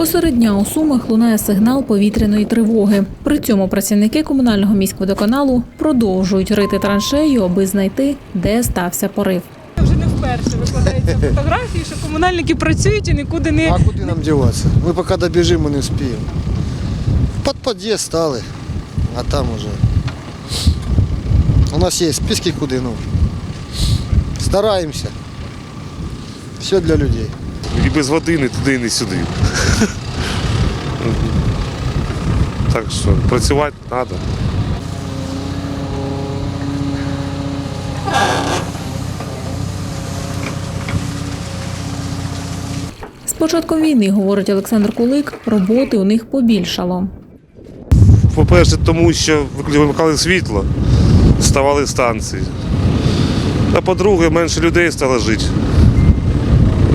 Посеред дня у Сумах лунає сигнал повітряної тривоги. При цьому працівники комунального міськводоканалу продовжують рити траншею, аби знайти, де стався порив. Вже не вперше викладаються фотографії, що комунальники працюють і нікуди не А куди нам діватися? Ми поки добіжимо, не вспіємо. Під під'їзд стали, а там уже. У нас є списки куди, ну. Стараємося. Все для людей. І без води не туди, не сюди. Так що працювати треба. З початком війни, говорить Олександр Кулик, роботи у них побільшало. По-перше, тому що вимикали світло, ставали станції. А по-друге, менше людей стало жити,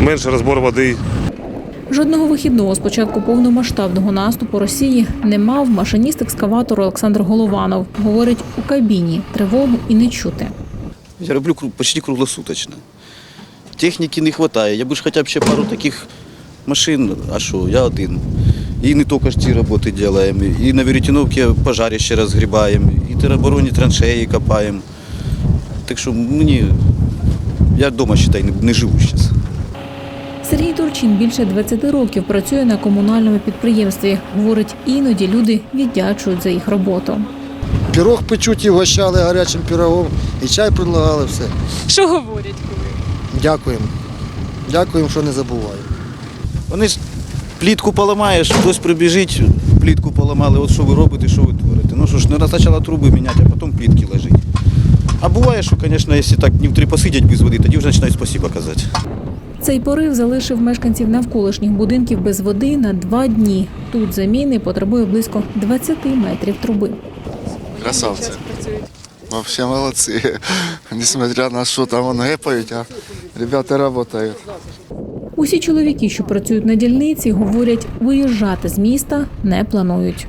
менше розбор води. Жодного вихідного з початку повномасштабного наступу Росії не мав машиніст екскаватору Олександр Голованов. Говорить, у кабіні тривогу і не чути. Я роблю почти круглосуточно. Техніки не вистачає. Я б ж хоча б ще пару таких машин, а що, я один. І не тільки ж ці роботи робимо, і на Веретіновці пожарище розгрібаємо, і тероборонні траншеї копаємо. Так що мені, я вдома вважаю, не, не живу зараз. Сергій Турчин більше 20 років працює на комунальному підприємстві. Говорить, іноді люди віддячують за їх роботу. Пірог печуть і вгощали гарячим пірогом, і чай предлагали все. що говорять коли. Дякуємо. Дякуємо, що не забуваємо. Вони ж плітку поламаєш, хтось прибіжить, плітку поламали, от що ви робите, що ви творите. Ну що ж, не спочатку труби міняти, а потім плітки лежить. А буває, що, звісно, якщо так днів три посидять без води, тоді вже починають спасибо казати. Цей порив залишив мешканців навколишніх будинків без води на два дні. Тут заміни потребує близько 20 метрів труби. Красавцы. Вообще молодцы. Несмотря на что там он гэпают, а ребята работают. Усі чоловіки, що працюють на дільниці, говорять, виїжджати з міста не планують.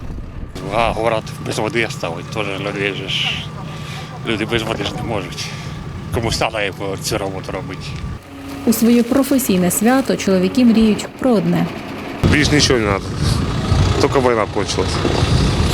А город без води ставить, теж люди же ж. Люди без води ж не можуть. Кому стало яку цю роботу робити. У своє професійне свято чоловіки мріють про одне Більш нічого не треба. Тільки війна почалась.